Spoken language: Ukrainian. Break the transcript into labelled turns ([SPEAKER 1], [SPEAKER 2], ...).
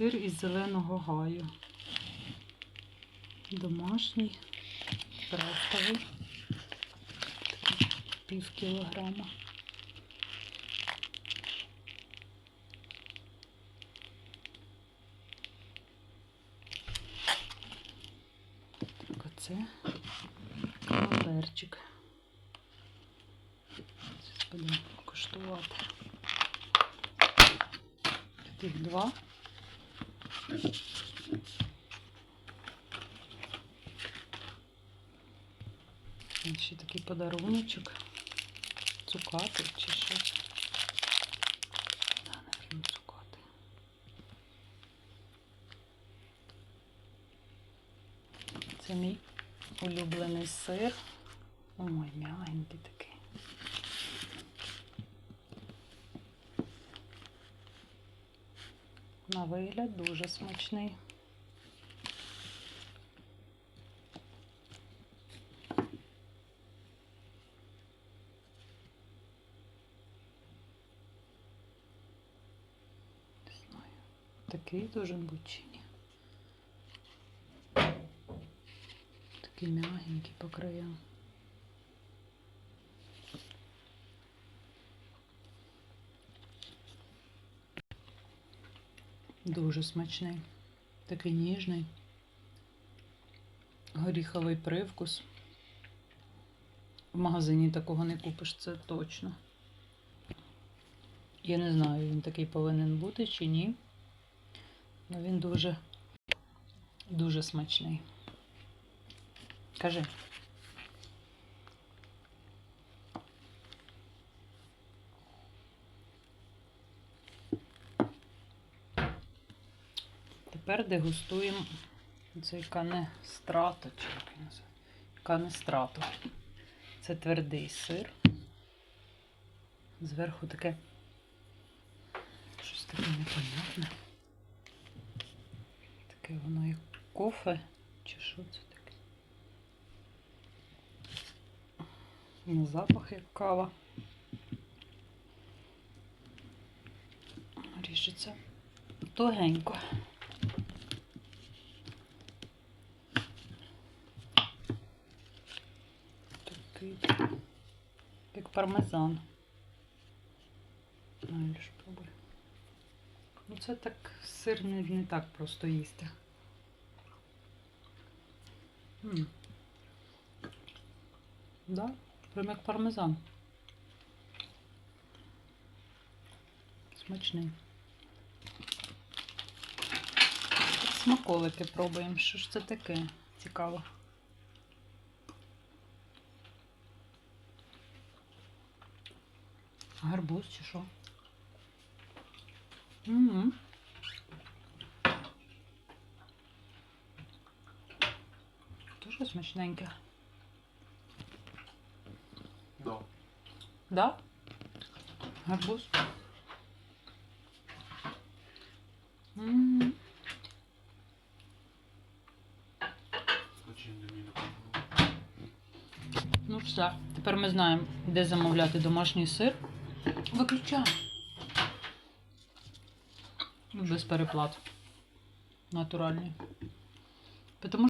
[SPEAKER 1] Сир із зеленого гаю. Домашній, крафтовий. Такий Пів кілограма. Так, оце камамберчик. Зараз будемо коштувати. Таких два. Ще такий подаруночок. Цукати чи що. це? Да, напевно, цукати. Це мій улюблений сир. Ой, м'ягенький такий. На вигляд дуже смачний. Такий бути чи. Такий м'ягенький по краям. Дуже смачний. Такий ніжний. Горіховий привкус. В магазині такого не купиш, це точно. Я не знаю, він такий повинен бути чи ні. Але він дуже, дуже смачний. Кажи. Тепер дегустуємо цей канестрато? Канестрато. Це твердий сир. Зверху таке щось таке непонятне. Таке воно як кофе, чи що це таке? На запах як кава. Ріжеться тугенько. Такий, як пармезан. Ілюш, пробуй. Ну, це так сир не, не так просто їсти. М. Да, прям як пармезан. Смачний. Смаколики пробуємо. Що ж це таке? Цікаво. Гарбуз чи що? Угу. Дуже смачненьке.
[SPEAKER 2] Да.
[SPEAKER 1] Да? Гарбуз. М,
[SPEAKER 2] Зачем для?
[SPEAKER 1] Ну все. Тепер ми знаємо, де замовляти домашній сир. Виключай. Без переплат. Натуральні. Тому